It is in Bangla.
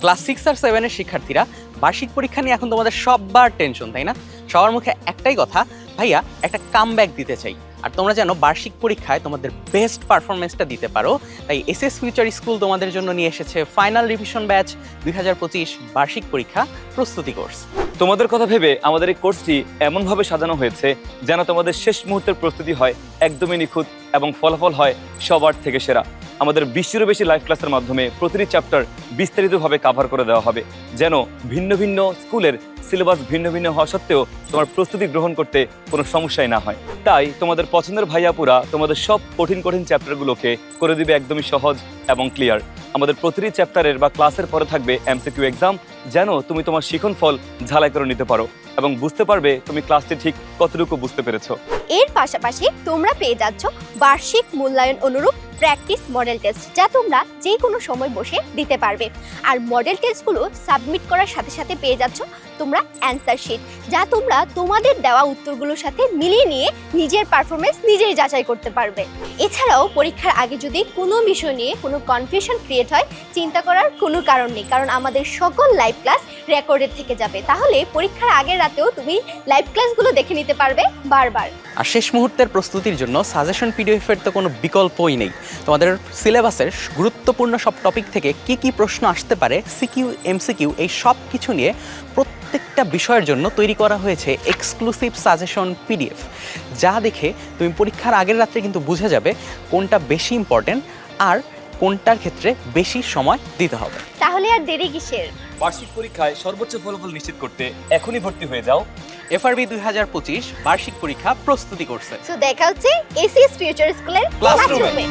ক্লাস সিক্স আর সেভেনের শিক্ষার্থীরা বার্ষিক পরীক্ষা নিয়ে এখন তোমাদের সববার টেনশন তাই না? সবার মুখে একটাই কথা, ভাইয়া, একটা কাম দিতে চাই। আর তোমরা যেন বার্ষিক পরীক্ষায় তোমাদের বেস্ট পারফরমেন্সটা দিতে পারো। তাই এস এস ফিউচার স্কুল তোমাদের জন্য নিয়ে এসেছে ফাইনাল রিভিশন ব্যাচ দুই হাজার পঁচিশ বার্ষিক পরীক্ষা প্রস্তুতি কোর্স তোমাদের কথা ভেবে আমাদের এই কোর্সটি এমনভাবে সাজানো হয়েছে যেন তোমাদের শেষ মুহূর্তের প্রস্তুতি হয় একদমই নিখুঁত এবং ফলাফল হয় সবার থেকে সেরা। আমাদের বিশ্বেরও বেশি লাইভ ক্লাসের মাধ্যমে প্রতিটি চ্যাপ্টার বিস্তারিতভাবে কাভার করে দেওয়া হবে, যেন ভিন্ন ভিন্ন স্কুলের সিলেবাস ভিন্ন ভিন্ন হওয়া সত্ত্বেও তোমার প্রস্তুতি গ্রহণ করতে কোনো সমস্যাই না হয়। তাই তোমাদের পছন্দের ভাইয়াপুরা তোমাদের সব কঠিন কঠিন চ্যাপ্টারগুলোকে করে দিবে একদমই সহজ এবং ক্লিয়ার। আমাদের প্রতিটি চ্যাপ্টারের বা ক্লাসের পরে থাকবে এমসিকিউ এক্সাম যেন তুমি তোমার শিখন ফল ঝালাই করে নিতে পারো এবং বুঝতে পারবে তুমি ক্লাসটি ঠিক কতটুকু বুঝতে পেরেছ। এর পাশাপাশি তোমরা পেয়ে যাচ্ছ বার্ষিক মূল্যায়ন অনুরূপ প্র্যাকটিস মডেল টেস্ট যা তোমরা যে কোনো সময় বসে দিতে পারবে। আর মডেল টেস্টগুলো সাবমিট করার সাথে সাথে পেয়ে যাচ্ছ তোমরা অ্যান্সার শিট যা তোমরা তোমাদের দেওয়া উত্তরগুলোর সাথে মিলিয়ে নিয়ে নিজের পারফরমেন্স নিজেই যাচাই করতে পারবে। এছাড়াও পরীক্ষার আগে যদি কোনো বিষয় নিয়ে কোনো কনফিউশন ক্রিয়েট হয়, চিন্তা করার কোনো কারণ নেই, কারণ আমাদের সকল লাইভ ক্লাস রেকর্ডেড থেকে যাবে। তাহলে পরীক্ষার আগের রাতেও তুমি লাইভ ক্লাসগুলো দেখে নিতে পারবে বারবার। আর শেষ মুহূর্তের প্রস্তুতির জন্য সাজেশন পিডিএফের তো কোনো বিকল্পই নেই। তোমাদের সিলেবাসের গুরুত্বপূর্ণ সব টপিক থেকে কি কি প্রশ্ন আসতে পারে সিকিউ এমসিকিউ এই সব কিছু নিয়ে প্রত্যেকটা বিষয়ের জন্য তৈরি করা হয়েছে এক্সক্লুসিভ সাজেশন পিডিএফ যা দেখে তুমি পরীক্ষার আগের রাত্রে কিন্তু বুঝে যাবে কোনটা বেশি ইম্পর্টেন্ট আর কোনটার ক্ষেত্রে বেশি সময় দিতে হবে। তাহলে আর দেরি কিসের? বার্ষিক পরীক্ষায় সর্বোচ্চ ফলাফল নিশ্চিত করতে এখনই ভর্তি হয়ে যাও। এফআরবি দুই হাজার পঁচিশ বার্ষিক পরীক্ষা প্রস্তুতি করছে তো দেখা হচ্ছে এসিএস ফিউচার স্কুলের ক্লাসরুমে